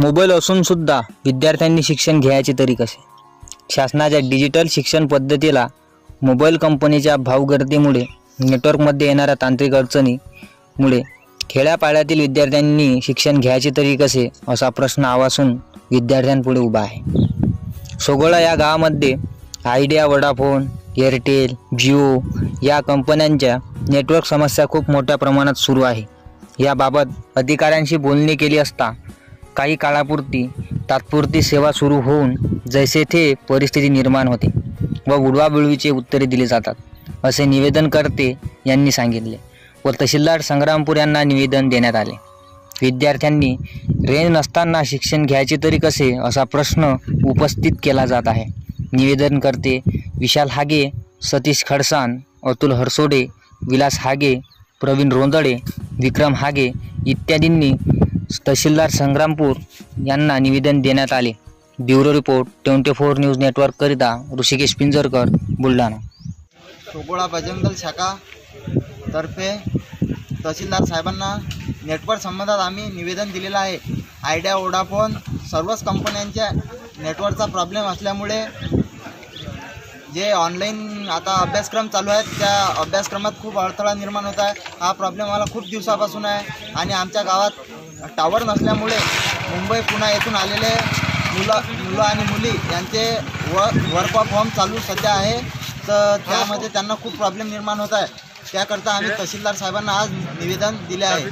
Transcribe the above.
Mobile असून सुद्धा विद्यार्थ्यांनी शिक्षण घ्यायचे तरी कसे? शासनाच्या डिजिटल शिक्षण पद्धतीला मोबाईल कंपनीच्या भावगर्दीमुळे नेटवर्कमध्ये येणाऱ्या तांत्रिक अडचणीमुळे खेड्यापाड्यातील विद्यार्थ्यांनी शिक्षण घ्यायचे तरी कसे असा प्रश्न आवासून विद्यार्थ्यांपुढे उभा आहे. सोगोळा या गावामध्ये आयडिया वडाफोन एअरटेल जिओ या कंपन्यांच्या नेटवर्क समस्या खूप मोठ्या प्रमाणात सुरू आहे. याबाबत अधिकाऱ्यांशी बोलणी केली असता काही काळापुरती तात्पुरती सेवा सुरू होऊन जैसे थे परिस्थिती निर्माण होते व उडवाबिळवीचे उत्तरे दिले जातात असे निवेदनकर्ते यांनी सांगितले व तहसीलदार संग्रामपूर यांना निवेदन देण्यात आले. विद्यार्थ्यांनी रेंज नसताना शिक्षण घ्यायचे तरी कसे असा प्रश्न उपस्थित केला जात आहे. निवेदनकर्ते विशाल हागे सतीश खडसान अतुल हरसोडे विलास हागे प्रवीण रोंदळे विक्रम हागे इत्यादींनी तहसीलदार संग्रामपूर यांना निवेदन देण्यात आले. Bureau report twenty four news नेटवर्ककरिता Hrishikesh Pinjarkar Buldhana. Sogola Bajrang Dal शाखा तर्फे तहसीलदार साहेबांना नेटवर्क संबंधात आम्ही निवेदन दिलेलं आहे. आयडिया वोडाफोन सर्वच कंपन्यांच्या नेटवर्कचा प्रॉब्लेम असल्यामुळे जे ऑनलाईन आता अभ्यासक्रम चालू आहेत त्या अभ्यासक्रमात खूप अडथळा निर्माण होत आहे. हा प्रॉब्लेम मला खूप दिवसापासून आहे आणि आमच्या गावात टावर नसल्यामुळे मुंबई पुणे येथून आलेले मुलं मुलं आणि मुली यांचे व वर्क ऑफ होम चालू सध्या आहे. तर त्यामध्ये त्यांना खूप प्रॉब्लेम निर्माण होत आहे. त्याकरता आम्ही तहसीलदार साहेबांना आज निवेदन दिले आहे.